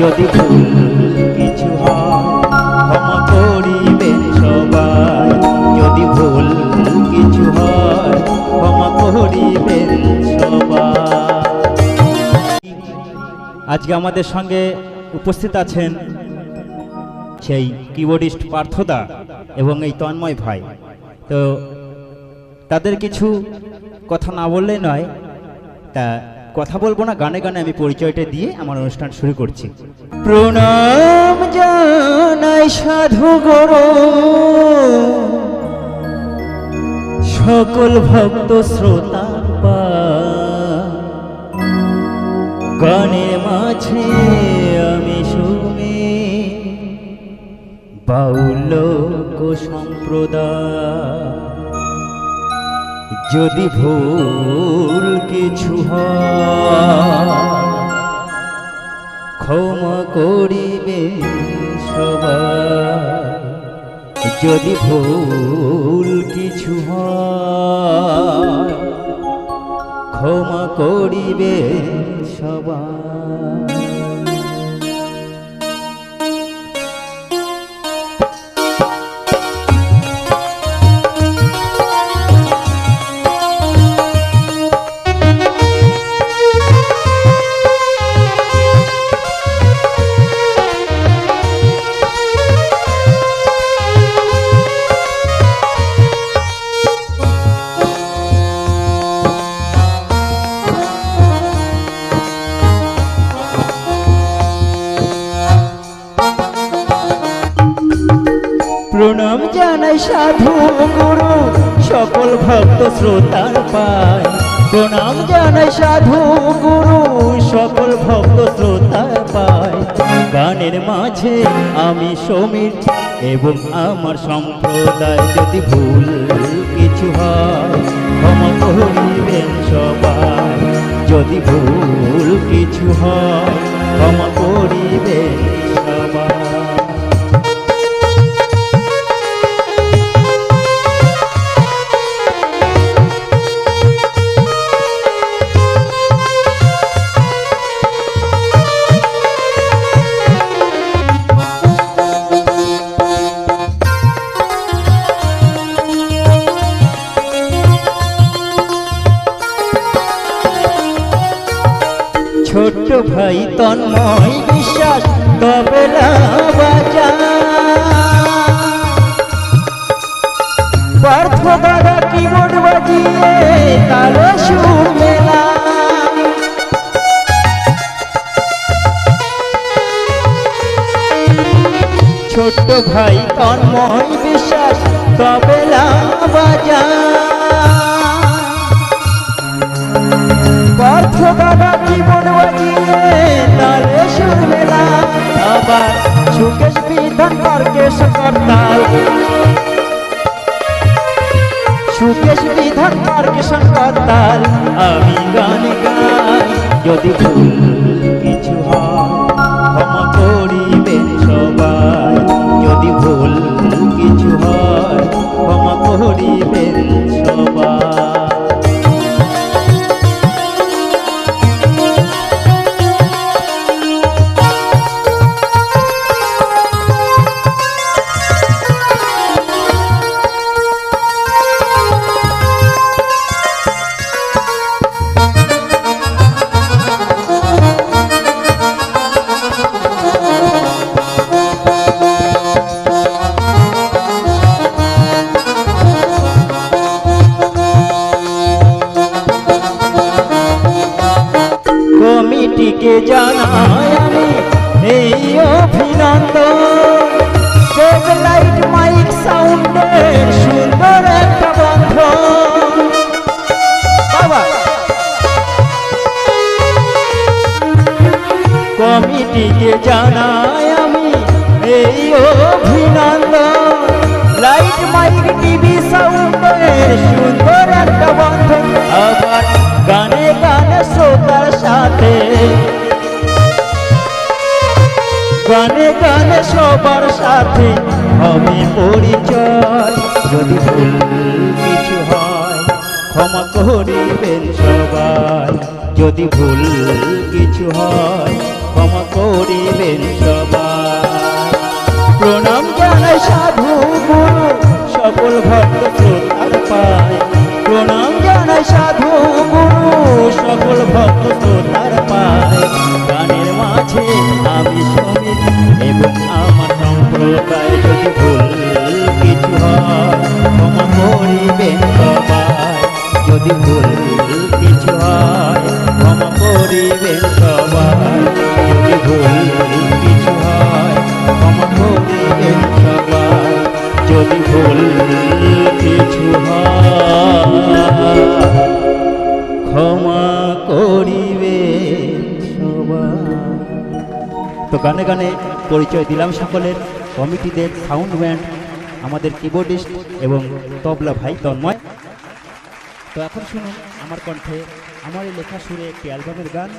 যদি ভুল কিছু হয়, ক্ষমা করিবেন সবাই। যদি ভুল কিছু হয়, ক্ষমা করিবেন সবাই। আজকে আমাদের সঙ্গে উপস্থিত আছেন সেই কিবোর্ডিস্ট পার্থদা এবং এই তন্ময় ভাই। তো তাদের কিছু কথা না বললে নয়, তা কথা বলব না, গানে গানে আমি পরিচয়টা দিয়ে আমার অনুষ্ঠান শুরু করছি। প্রণাম জানাই সাধু গরু। সকল ভক্ত, শ্রোতা গানের মাঝে আমি শুনে বাউল সম্প্রদায়। যদি ভুল কিছু ক্ষমা করিবে সবাই। যদি ভুল কিছু ক্ষমা করিবে সবাই। সাধু গুরু, সকল ভক্ত শ্রোতার পায়। প্রণাম জানাই সাধু গুরু, সকল ভক্ত শ্রোতার পায়। গানের মাঝে আমি সমীর এবং আমার সম্প্রদায় যদি ভুল কিছু হয়, ক্ষমা করিবেন সবাই। যদি ভুল কিছু হয়, ক্ষমা ভাই তন্ময় বিশ্বাস তবেলা বাজা পার্থ দাদা কিবোর্ড বাজিয়ে তালে সুর মেলা। ছোট্ট ভাই তন্ময় বিশ্বাস তবেলা বাজা আবার সুকেশ বিধান পার্কেশ করতাল সুকেশ বিধান পার্কেশ করতাল আমি গান গাই যদি ভুল কমিটিকে জানাই আমি এই অভিনন্দন। লাইট মাইক টিভি সাউন্ডের সুন্দর একটা বন্ধন। আবার গানে গানে শ্রোতার সাথে। গানে গানে সবার সাথে হবে পরিচয়। যদি কিছু হয়, ক্ষমা করিবেন সবাই। যদি ভুল কিছু হয় করিবেন সবাই। প্রণাম জানাই সাধু গুরু, সকল ভক্ত শ্রোতার পায়। প্রণাম জানাই সাধু গুরু, সকল ভক্ত শ্রোতার পায়। গানের মাঝে আমি শ্রমিক এবং আমার সম্প্রদায় যদি ভুল কিছু হয়, ক্ষমা করিবেন সবাই। যদি ভুল কিছু হয় তো গানে গানে পরিচয় দিলাম সকলের। কমিটিদের সাউন্ড ব্যান্ড আমাদের কিবোর্ডিস্ট এবং তবলা ভাই তন্ময়। তো এখন শুনুন আমার কণ্ঠে, আমার লেখা সুরে একটি অ্যালবামের গান।